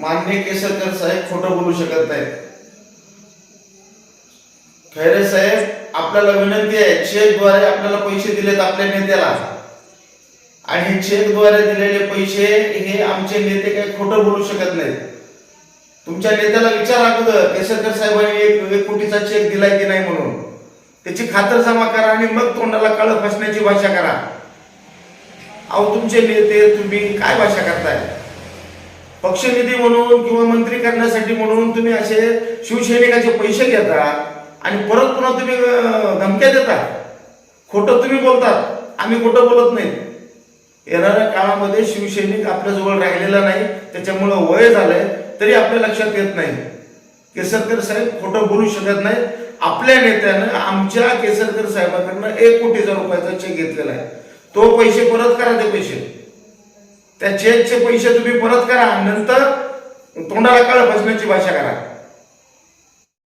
मान्य केसरकर साहेब खोटं बोलू शकत नाहीत. खैरे साहेब आपल्याला विनंती आहे चेकद्वारे आपल्याला पैसे दिलेत आपल्या नेत्याला. आणि हे चेकद्वारे दिलेले पैसे हे आमचे नेते काही खोटं बोलू शकत नाहीत. तुमच्या नेत्याला विचार अगोदर केसरकर साहेबांनी एक एक कोटीचा चेक दिलाय की नाही म्हणून. त्याची खातर जमा करा आणि मग तोंडाला काळं फसण्याची भाषा करा. अहो तुमचे नेते तुम्ही काय भाषा करताय? पक्षनिधी म्हणून किंवा मंत्री करण्यासाठी म्हणून तुम्ही असे शिवसैनिकाचे पैसे घेता आणि परत पुन्हा तुम्ही धमक्या देता. खोटं तुम्ही बोलतात. आम्ही खोटं बोलत नाही. येणाऱ्या काळामध्ये शिवसैनिक आपल्याजवळ राहिलेला नाही. त्याच्यामुळं वय झालंय तरी आपल्या लक्षात येत नाही. केसरकर साहेब खोटं बोलू शकत नाही आपल्या नेत्यानं आमच्या केसरकर साहेबांकडनं एक कोटीचा रुपयाचा चेक घेतलेला आहे. तो पैसे परत करा ते पैसे. त्या चेकचे पैसे तुम्ही परत करा. नंतर तोंडाला काळ बसण्याची भाषा करा.